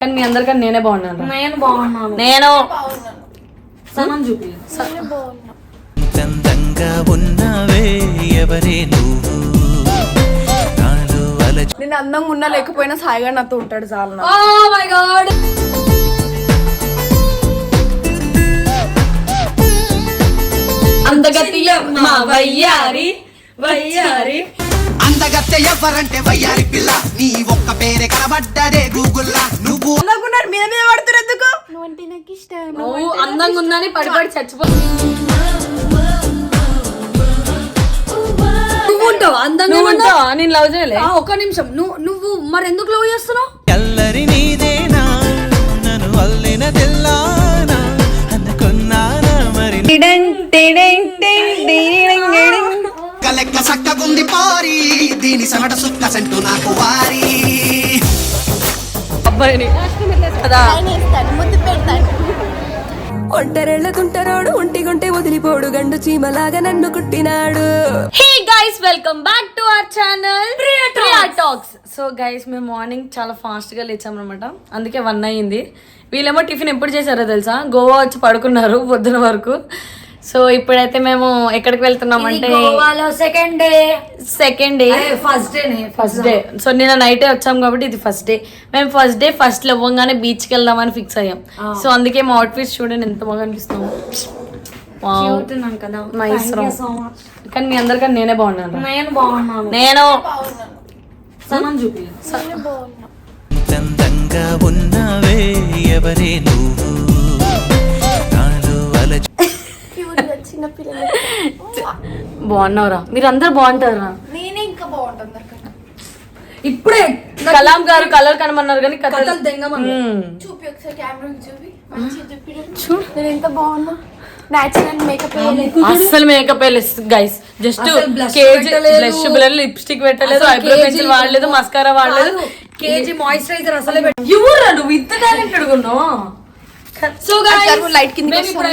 కానీ మీ అందరికన్నా నేనే బాగున్నాను నేను బాగున్నాను. నేను సనం చూపి చందంగా ఉన్నావే ఎవరే నువ్వు? నాలో నేను అందంగా ఉన్నా లేకపోయినా సాయిగా నాతో ఉంటాడు చాలు నాకు. Oh my god. మా వయ్యారి వయ్యారి. అందగత్తె ఎవరంటే వయ్యారి పిల్ల. నీ ఒక్క పేరే కనబడ్డదే గూగుల్లా. నువ్వు అందంగా ఉన్నాడు మీద మీద పడుతున్నారు ఎందుకు నువ్వు అందంగా ఉందని పడి పడి చచ్చిపో నువ్వు ఉంటావు అందంగా. ఉంటావా? నేను లవ్ చేయలే. ఆ, ఒక్క నిమిషం. నువ్వు నువ్వు మరి ఎందుకు లవ్ చేస్తున్నావు? ఎల్లరి నీదేనా? నన్ను అల్లిన తెల్లానా? అనుకున్నానా మరి? లెక్క సక్కగుంది పారి. దీని సమట సుక్క సెంటు నాకు వారి. అబ్బాయిని. కదా. ఒంటరెళ్ళకుంటరోడు ఒంటిగుంటే వదిలిపోడు గండు చీమలాగా నన్ను కుట్టినాడు. Hey guys welcome back to our channel Priya talks so guys మేము మార్నింగ్ చాలా ఫాస్ట్గా లేచాం అనమాట అందుకే వన్ అయ్యింది. వీళ్ళేమో టిఫిన్ ఎప్పుడు చేశారో తెలుసా? గోవా వచ్చి పడుకున్నారు పొద్దున వరకు. సో ఇప్పుడైతే మేము ఎక్కడికి వెళ్తున్నాం అంటే గోవాలో second day second day first day first day so నిన్న నైటే వచ్చాం కాబట్టి ఇది ఫస్ట్ డే మేము ఫస్ట్ డే ఫస్ట్ లేవగానే బీచ్కి వెళ్దామని ఫిక్స్ అయ్యాం. సో అందుకే మా అవుట్ఫిట్స్ చూడండి ఎంత బాగా much. కానీ మీ అందరికన్నా నేనే బాగున్నాను నేను బాగున్నాను. నేను సనం చూపి. ఉన్నావే ఎవరే నువ్వు? బాగున్నావురా. మీరు అందరు బాగుంటారా? నేనే ఇంకా బాగుంటుంది ఇప్పుడే కలాం గారు కలర్ కనమన్నారు కానీ కథలు. చూపి ఒకసారి కెమెరా చూపి. చూడు నేను ఎంత బాగున్నా? నేచురల్ మేకప్ అస్సలు మేకప్ గైస్ జస్ట్ అసలు కేజీ. బ్లష్ పిల్లలు లిప్స్టిక్ పెట్టలేదు అసలు ఐబ్రో పెన్సిల్ వాడలేదు మస్కారా వాడలేదు. కేజీ మాయిశ్చరైజర్ అసలే పెట్టు ఎవరురా నువ్వు? ఇంత టాలెంటెడ్ ఉన్నావు. సో లైట్ కింద ఇక్కడ?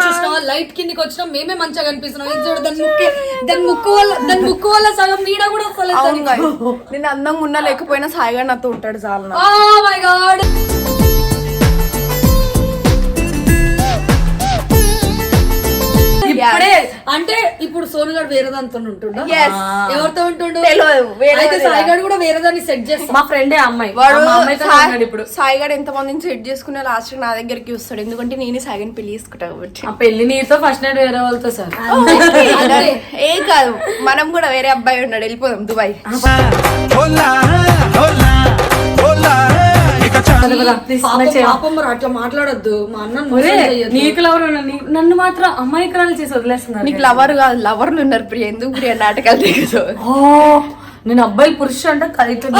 చూసినావా? లైట్ కిందికి వచ్చినాం. మేమే మంచిగా కనిపిస్తున్నాం. చూడు దాని ముక్కే దాని ముక్కు వల్ల దాని ముక్కు వల్ల సగం నీడ కూడా వస్తలేదు. నేను అందంగా ఉన్నా లేకపోయినా సాయిగా నాతో ఉంటాడు చాలు మై గాడ్ ఇప్పుడే అంటే ఇప్పుడు సోను గారు వేరే దానితో ఉంటుండ. ఎవరితో ఉంటుండు? అయితే వేరే. సాయి గారు కూడా వేరే దాన్ని సెట్ చేస్తా మా ఫ్రెండే అమ్మాయి. వాడు ఇప్పుడు. సాయిగాడు ఎంత మందిని సెట్ చేసుకున్నా లాస్ట్ నా దగ్గరికి వస్తాడు. ఎందుకంటే నేనే సాయిగాని పెళ్ళి చేసుకుంటా కాబట్టి. ఆ పెళ్ళి నీతో ఫస్ట్ నైట్ వేరే వాళ్ళతో సార్. ఏం కాదు. మనం కూడా వేరే అబ్బాయి ఉన్నాడు. వెళ్ళిపోదాం. దుబాయ్. అట్లా మాట్లాడొద్దు. మా అన్న నీకు లవర్ నన్ను మాత్రం అమ్మాయికరాలు చేసి వదిలేస్తున్నారు నీకు లవర్ కాదు లవర్లు ఉన్నారు ప్రియ. ఎందుకు ప్రియ? నాటకాలు ఓ, నేను అబ్బాయిలు పురుషు అంటే కలిపి.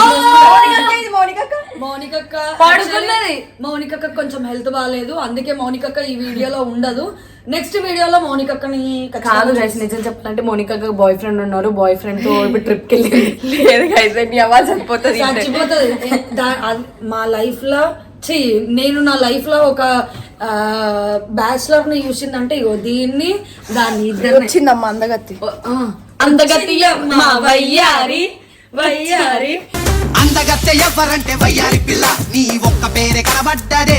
మౌనికక్క కొంచెం హెల్త్ బాగాలేదు అందుకే మౌనికక్క ఈ వీడియోలో ఉండదు. నెక్స్ట్ వీడియోలో మౌనికక్కని కాదు గైస్ నిజం చెప్పాలంటే మోనికా బాయ్ ఫ్రెండ్ ఉన్నారు. బాయ్ ఫ్రెండ్తో ఇప్పుడు ట్రిప్కి వెళ్ళింది లేదు guys, నీ అవాజ్ అయిపోతుంది చచ్చిపోతుంది దా- అది మా లైఫ్లో ఛీ, నేను నా లైఫ్లో ఒక బ్యాచులర్ని చూసిందంటే ఇగో దీన్ని దాన్ని ఇద్దరు వచ్చిందమ్మా అందగత్తి. అందగతియ మా వయ్యారి వయ్యారి. అందగత్తె ఎవరంటే వయ్యారి పిల్ల. నీ ఒక్క పేరే కనబడ్డదే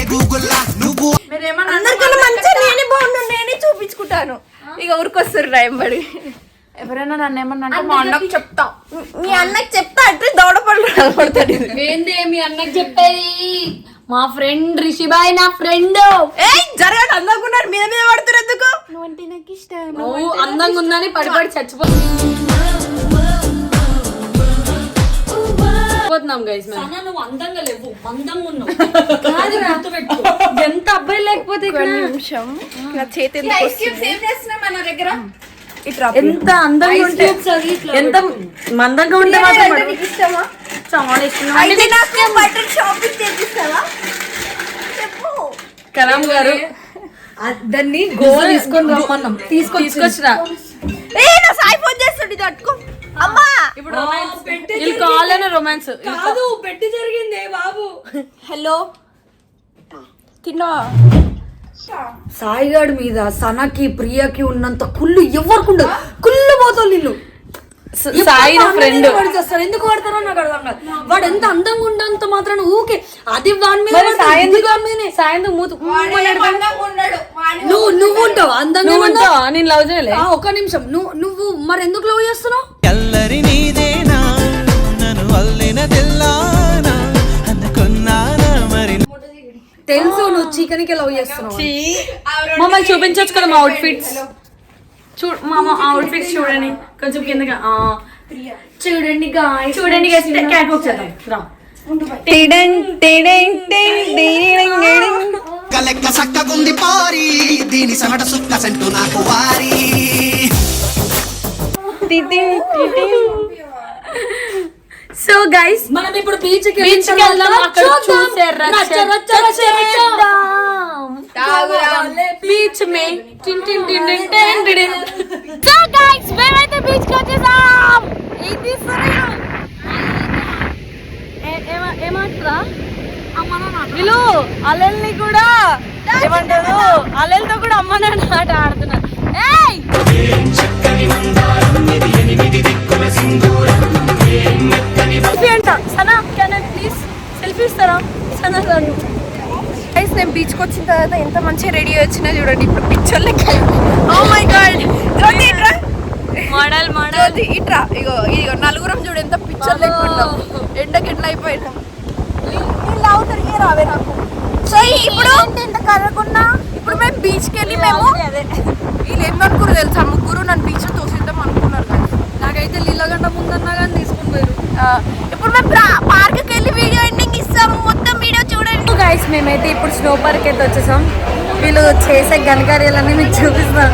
ఇక ఊరికొస్తారు రాయంబడి ఎవరైనా నన్ను ఏమన్నా అంటే మా అన్నకు చెప్తా. మీ అన్నకి చెప్తా అంటే దౌడపడు పడతాడు ఏంది మీ అన్నకి చెప్పేది? మా ఫ్రెండ్ రిషిబాయ్ నా ఫ్రెండ్. ఏయ్ జరగదు అందనుకున్నారు మీద మీద పడుతున్నారు ఎందుకు? నువ్వు అందంగా ఉందని పడి పడి పోతున్నాం గైస్ మేము నువ్వు అందంగా లేవు అందంగా ఉన్నావు. కాదు గుర్తుపెట్టుకో. ఎంత అబ్బాయి లేకపోతే ఇక్కడ? నిమిషం. నా చేతి మన దగ్గర? ఎంత అందంగా ఉంటే ఎంత మందంగా ఉంటే మాత్రం పడి- నీకు ఇష్టమా? చాలా ఇష్టం అయితే నాకు బట్టలు షాపింగ్ చేపిస్తావా చెప్పు. కలాం గారు. దాన్ని గోవా తీసుకొని రమ్మన్నాం. తీసుకొని తీసుకొచ్చిరా ఏ నా సాయి ఫోన్ చేస్తాడు ఇది అట్టుకో. అమ్మా! ఇప్పుడు వీళ్ళు కావాలనే రొమాన్స్ కాదు పెట్టి జరిగిందే బాబు. హలో? తిన్నావా? సాయిగాడి మీద సనకి ప్రియకి ఉన్నంత కుళ్ళు ఎవరికి ఉండదు కుళ్ళు పోతావు నిన్ను. స- సాయి నా ఫ్రెండ్ చేస్తాడు ఎందుకు పడతారో నాకు అర్థం కాదు. వాడు ఎంత అందంగా ఉండంత మాత్రం ఊకే. అది వాని మీద. సాయంత్రం నువ్వు నువ్వు ఉంటావు? అందంగా? ఉంటావా? నేను లవ్ చేయలే. ఆ, ఒక్క నిమిషం. నువ్వు నువ్వు మరి ఎందుకు లవ్ చేస్తున్నావు? ఎల్లరి నీదేనా? నన్ను అల్లిన తెల్లానా? మరి? తెలుసు నువ్వు చికెన్కి లవ్ చేస్తున్నావు. మమ్మల్ని చూపించవచ్చు కదా మా అవుట్ఫిట్స్ చూడు మా అవుట్ఫిట్స్ చూడండి. కొంచెం కిందగా ఆ. చూడండి గాయ చూడండి క్యాట్ వాక్ చేద్దాం. రా. కలెక్క సక్కగుంది పారి దీని సమట సుక్క సెంటు నాకు వారి. సో గైస్ మనం ఇప్పుడు బీచ్కి బీచ్కి వెళ్దాం అక్కడ చూసే రచ్చ రచ్చ చేద్దాం. బీచ్ మే టిన్ టిన్ టిన్ టిన్ టిన్ టిడిన్. సో గైస్ మేమైతే బీచ్కి వచ్చేసాం ఏం తీస్తున్నారు ఏమంటారా? వీళ్ళు అలల్ని కూడా ఏమంటారు? అలలతో కూడా అమ్మ నాన్న ఆట ఆడుతున్నారు ఏయ్ సెల్ఫీ అంట. సనా కెన్ ప్లీజ్ సెల్ఫీ ఇస్తారా? సనా గైస్ నేను బీచ్కి వచ్చిన తర్వాత ఎంత మంచిగా రెడీ వచ్చినా చూడండి. ఇప్పుడు పిక్చర్ లెక్క ఓ మై గాడ్ జ్యోతి ఇట్రా. Model model. ఇట్రా. ఇగో ఇగో నలుగురం చూడు ఎంత పిక్చర్ లెక్క ఉన్నాం. ఎండకి ఎట్లా అయిపోయినాం. నీళ్ళు అవుతారు రావే నాకు. సో ఇప్పుడు. ఎంత కర్రకున్నా? ఇప్పుడు మేము బీచ్కి వెళ్ళి మేము వీళ్ళు ఏమనుకున్నారు తెలుసా ముగ్గురు నన్ను బీచ్ తోసేద్దాం అనుకున్నారు guys. నాకైతే లీలగంట ముందన్నా కానీ తీసుకుని పోయారు ఆ, ఇప్పుడు మేము పార్క్కి వెళ్ళి వీడియో ఎండింగ్ ఇస్తాము మొత్తం వీడియో చూడండి గైస్ మేమైతే ఇప్పుడు స్నో పార్క్ అయితే వచ్చేసాం. వీళ్ళు చేసే ఘనకార్యాలన్నీ మీకు చూపిస్తాం.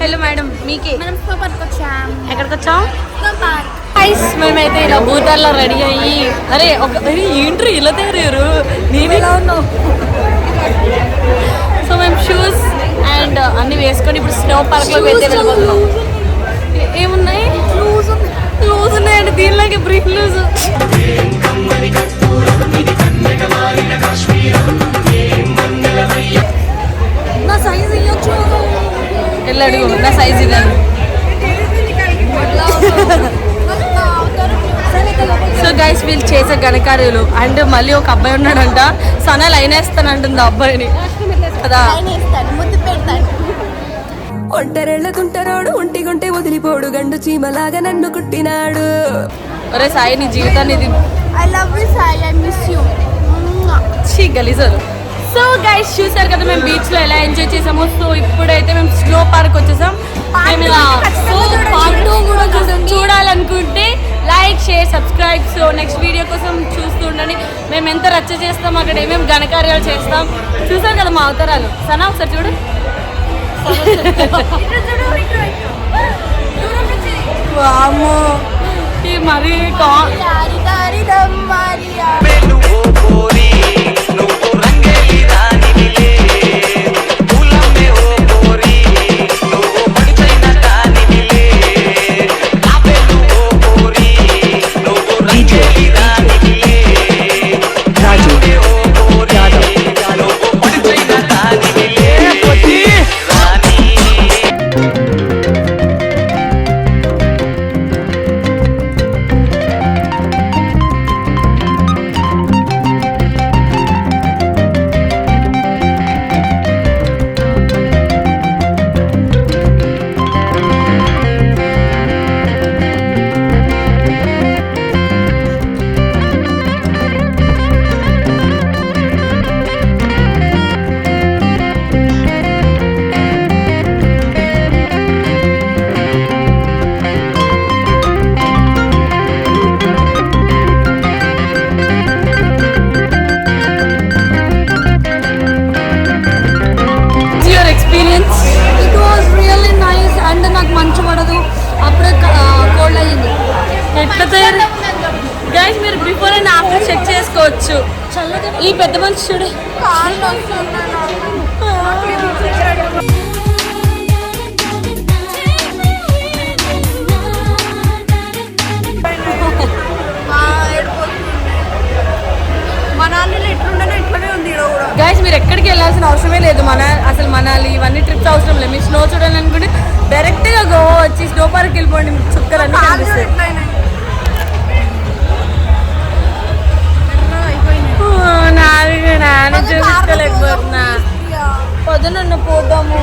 హలో మేడం మీకే? మనం స్నో పార్క్ వచ్చాం. ఎక్కడికి వచ్చాం స్నో పార్క్ గైస్ మేమైతే ఇలా భూతాల్లో రెడీ అయ్యి అరే ఒక ఏంట్రీ ఇలా తయారయ్యారు? నేను ఎలా ఉన్నావు? సో మేము షూస్ అండ్ అన్ని వేసుకొని ఇప్పుడు స్నో పార్క్లోకి అయితే వెళ్ళిపోతున్నాం. ఏమున్నాయి? లూజ్ లూజ్ ఉన్నాయండి. దీనిలోకి బ్రీఫ్ లూజ్ ఘనకార్యాలు అండ్ మళ్ళీ ఒక అబ్బాయి ఉన్నాడంట. సన లైన్ వేస్తానంటుంది ఆ అబ్బాయిని. కదా? ఒంటరెళ్ళకుంటరోడు ఒంటిగుంటే వదిలిపోడు. గండు చీమలాగా నన్ను కుట్టినాడు. ఒరే సాయి నీ జీవితాన్ని ఇది I love you Sai I miss you చీ గలీజారు. సో గైస్ చూసారు కదా మేము బీచ్లో ఎలా ఎంజాయ్ చేసామో? సో ఇప్పుడైతే మేము స్నో పార్క్ వచ్చేసాం. So subscribe so next video కోసం చూస్తూ ఉండండి. మేము ఎంత రచ్చ చేస్తాం అక్కడ ఏమేమి ఘనకార్యాలు చేస్తాం చూసారు కదా మా అవతారాలు. సనా ఒకసారి చూడు. వామ్మో. ఈ మరీ కా మీరు ఆఫ్టర్ చెక్ చేసుకోవచ్చు. ఈ పెద్ద మనిషి చూడు. గైస్ మీరు ఎక్కడికి వెళ్ళాల్సిన అవసరమే లేదు. మన అసలు మనాలి ఇవన్నీ ట్రిప్స్ అవసరం లేదు. మీరు స్నో చూడాలనుకుంటే డైరెక్ట్గా గోవా వచ్చి స్నో పార్క్ వెళ్ళిపోండి. చుక్కలన్నీ కనిపిస్తాయి. నాది నాన్న చూపించలేకపోతున్నా. పొద్దున్న పోదాము